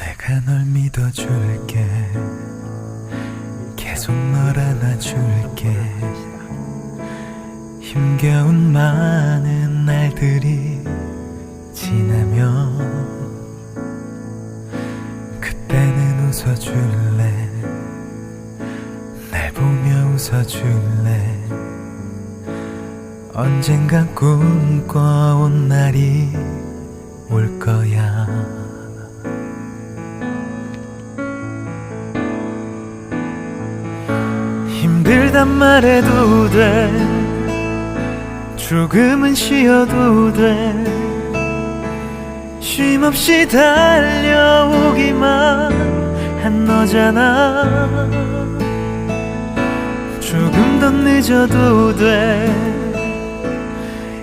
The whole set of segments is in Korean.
내가 널 믿어줄게. 계속 널 안아줄게. 힘겨운 많은 날들이 지나면 그때는 웃어줄래? 날 보며 웃어줄래? 언젠가 꿈꿔온 날이 올 거야 힘들단 말해도 돼. 조금은 쉬어도 돼. 쉼 없이 달려오기만 한 너잖아. 조금 더 늦어도 돼.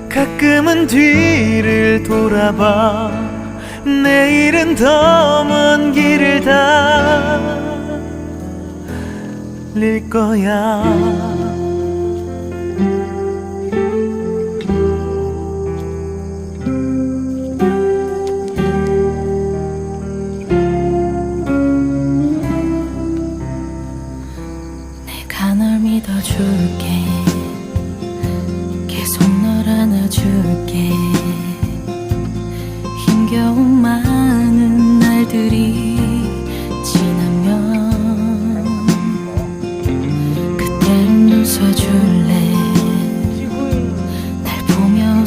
가끔은 뒤를 돌아봐. 내일은 더 먼 길을 달릴 거야. 내가 널 믿어줄게. 계속 널 안아줄게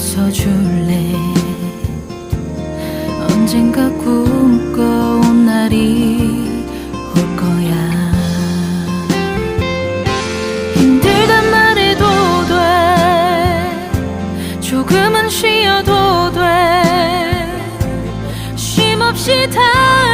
웃어줄래? 언젠가 꿈꿔온 날이 올 거야. 힘들단 말해도 돼. 조금은 쉬어도 돼. 쉼 없이 달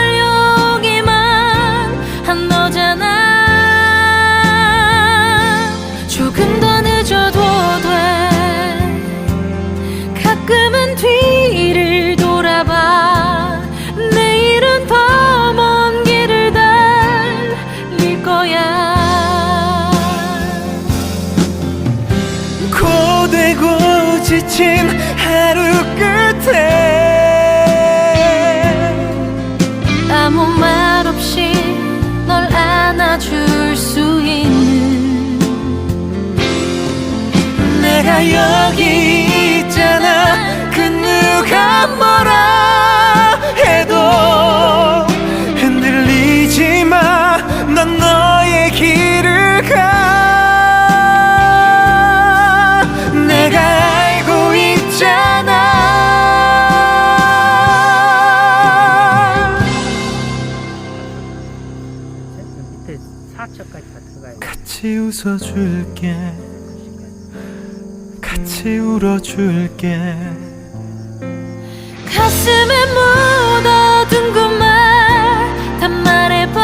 지친 하루 끝에. 아무 말 없이 널 안아줄 수 있는 내가 여기 있잖아. 그 누가 뭐라 같이 웃어줄게. 같이 울어줄게. 가슴에 묻어둔 그말 다 말해봐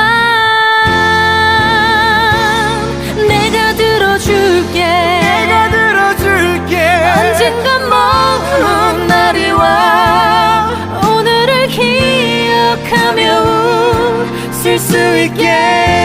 내가 들어줄게. 내가 들어줄게. 언젠가 먼 날이 와. 오늘을 기억하며 웃을 수 있게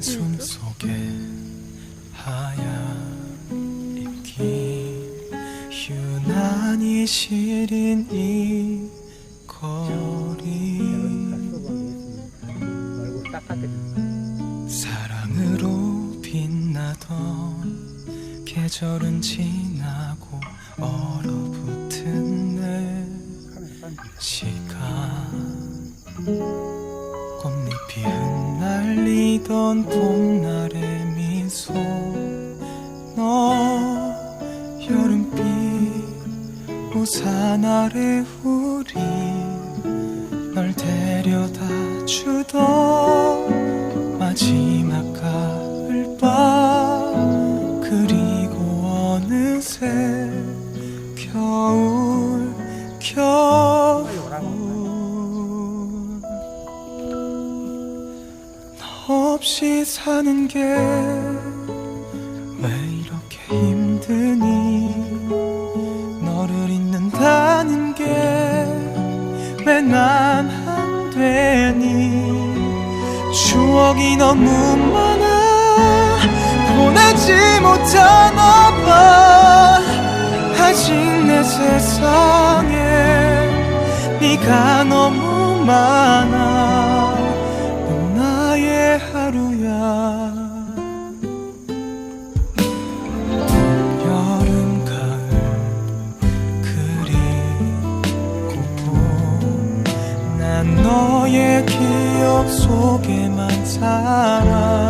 숨 속에 하얀 입기 유난히 시린 이 거리. 사랑으로 빛나던 계절은 지나고 얼어붙은 내 시간 꽃잎이 흩날리던 봄날의 미소 너 여름빛 우산 아래 우리 널 데려다 주던 마지막 없이 사는 게 왜 이렇게 힘드니? 너를 잊는다는 게 왜 난 안 되니? 추억이 너무 많아 보내지 못하나 봐 아직 내 세상에 네가 너무 많아. 하루야. 여름 가을 그리고 난 너의 기억 속에만 살아.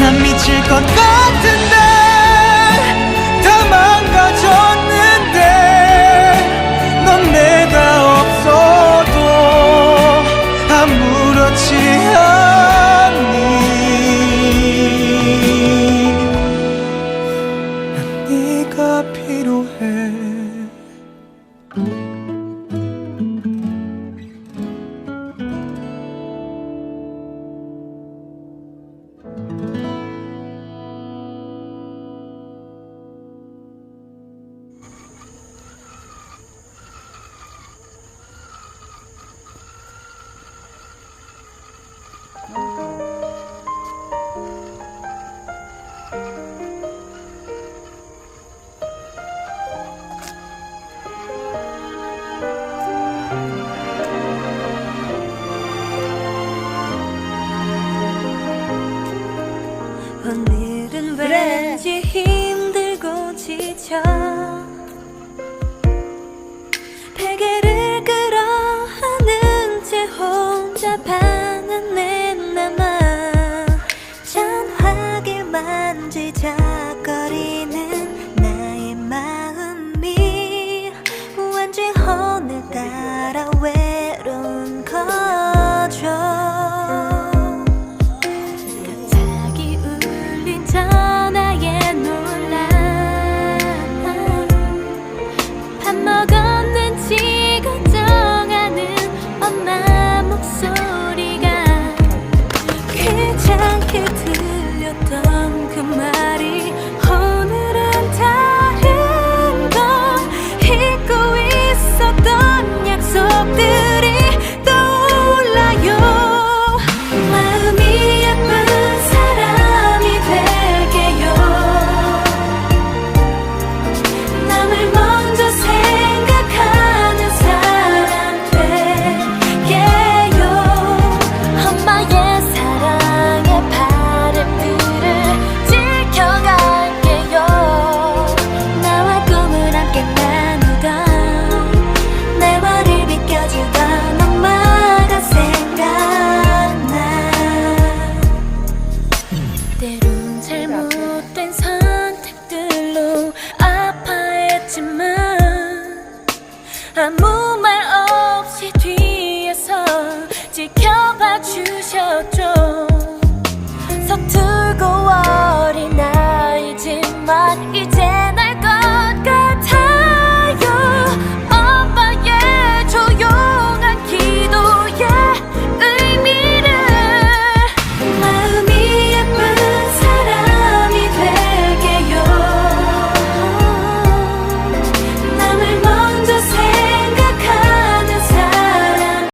난 미칠 것 같은 下班。 제일